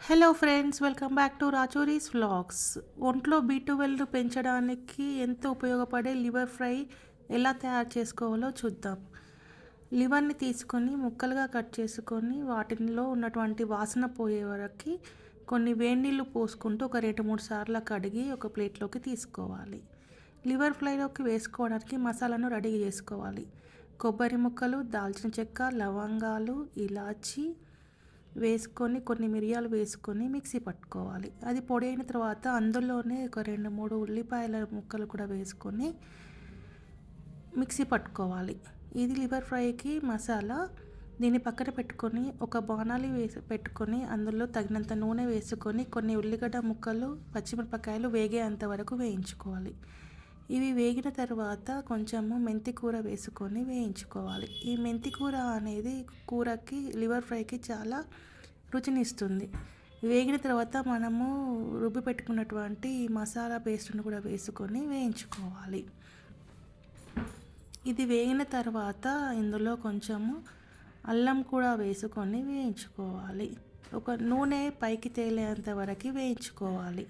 Hello friends welcome back to రాచోరీస్ vlogs ఒంట్లో B twelve పెంచడానికి ఎంతో ఉపయోగపడే లివర్ ఫ్రై ఎలా తయారు చేసుకోవాలో చూద్దాం. లివర్ని తీసుకొని ముక్కలుగా కట్ చేసుకొని వాటిలో ఉన్నటువంటి వాసన పోయే వరకు కొన్ని వేడి నీళ్ళు పోసుకుంటూ ఒక రెండు మూడు సార్లు కడిగి ఒక ప్లేట్లోకి తీసుకోవాలి. లివర్ ఫ్రైలోకి వేసుకోవడానికి మసాలాను రెడీ చేసుకోవాలి. కొబ్బరి ముక్కలు దాల్చిన చెక్క లవంగాలు ఇలాచి వేసుకొని కొన్ని మిరియాలు వేసుకొని మిక్సీ పట్టుకోవాలి. అది పొడి అయిన తర్వాత అందులోనే ఒక రెండు మూడు ఉల్లిపాయల ముక్కలు కూడా వేసుకొని మిక్సీ పట్టుకోవాలి. ఇది లివర్ ఫ్రైకి మసాలా. దీన్ని పక్కన పెట్టుకొని ఒక బాణాలి వేసి పెట్టుకొని అందులో తగినంత నూనె వేసుకొని కొన్ని ఉల్లిగడ్డ ముక్కలు పచ్చిమిరపకాయలు వేగేంత వరకు వేయించుకోవాలి. ఇవి వేగిన తర్వాత కొంచెము మెంతి కూర వేసుకొని వేయించుకోవాలి. ఈ మెంతి కూర అనేది కూరకి లివర్ ఫ్రైకి చాలా రుచినిస్తుంది. వేగిన తర్వాత మనము రుబ్బి పెట్టుకున్నటువంటి మసాలా పేస్ట్ను కూడా వేసుకొని వేయించుకోవాలి. ఇది వేగిన తర్వాత ఇందులో కొంచెము అల్లం కూడా వేసుకొని వేయించుకోవాలి. ఒక నూనె పైకి తేలేంత వరకు వేయించుకోవాలి.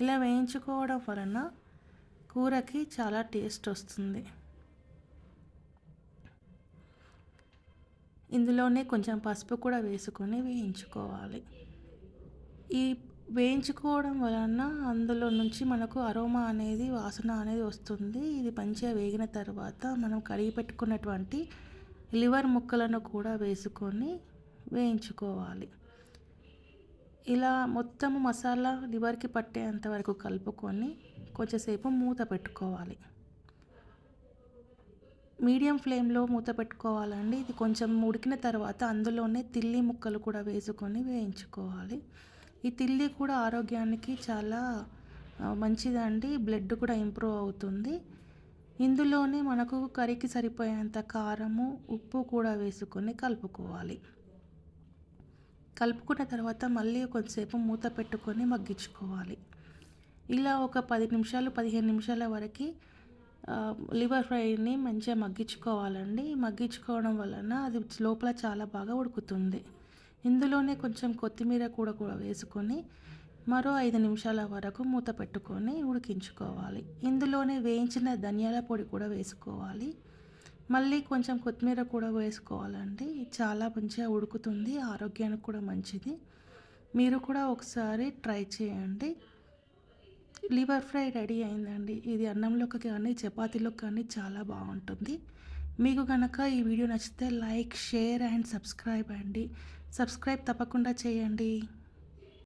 ఇలా వేయించుకోవడం వలన కూరకి చాలా టేస్ట్ వస్తుంది. ఇందులోనే కొంచెం పసుపు కూడా వేసుకొని వేయించుకోవాలి. ఈ వేయించుకోవడం వలన అందులో నుంచి మనకు అరోమా అనేది వాసన అనేది వస్తుంది. ఇది మంచిగా వేగిన తర్వాత మనం కడిగి పెట్టుకున్నటువంటి లివర్ ముక్కలను కూడా వేసుకొని వేయించుకోవాలి. ఇలా మొత్తం మసాలా లివర్కి పట్టేంత వరకు కలుపుకొని కొంచెంసేపు మూత పెట్టుకోవాలి. మీడియం ఫ్లేమ్లో మూత పెట్టుకోవాలండి. ఇది కొంచెం ఉడికిన తర్వాత అందులోనే తిల్లి ముక్కలు కూడా వేసుకొని వేయించుకోవాలి. ఈ తిల్లి కూడా ఆరోగ్యానికి చాలా మంచిదండి. బ్లడ్ కూడా ఇంప్రూవ్ అవుతుంది. ఇందులోనే మనకు కర్రీకి సరిపోయేంత కారము ఉప్పు కూడా వేసుకొని కలుపుకోవాలి. కలుపుకున్న తర్వాత మళ్ళీ కొంచెంసేపు మూత పెట్టుకొని మగ్గించుకోవాలి. ఇలా ఒక పది నిమిషాలు పదిహేను నిమిషాల వరకు లివర్ ఫ్రైని మంచిగా మగ్గించుకోవాలండి. మగ్గించుకోవడం వలన అది లోపల చాలా బాగా ఉడుకుతుంది. ఇందులోనే కొంచెం కొత్తిమీర కూడా కూడా వేసుకొని మరో ఐదు నిమిషాల వరకు మూత పెట్టుకొని ఉడికించుకోవాలి. ఇందులోనే వేయించిన ధనియాల పొడి కూడా వేసుకోవాలి. మళ్ళీ కొంచెం కొత్తిమీర కూడా వేసుకోవాలండి. చాలా మంచిగా ఉడుకుతుంది. ఆరోగ్యానికి కూడా మంచిది. మీరు కూడా ఒకసారి ట్రై చేయండి. లివర్ ఫ్రై రెడీ అయిందండి. ఇది అన్నంలోకి కానీ చపాతీలోకి కానీ చాలా బాగుంటుంది. మీకు కనుక ఈ వీడియో నచ్చితే లైక్ షేర్ అండ్ సబ్స్క్రైబ్ అండి. సబ్స్క్రైబ్ తప్పకుండా చేయండి.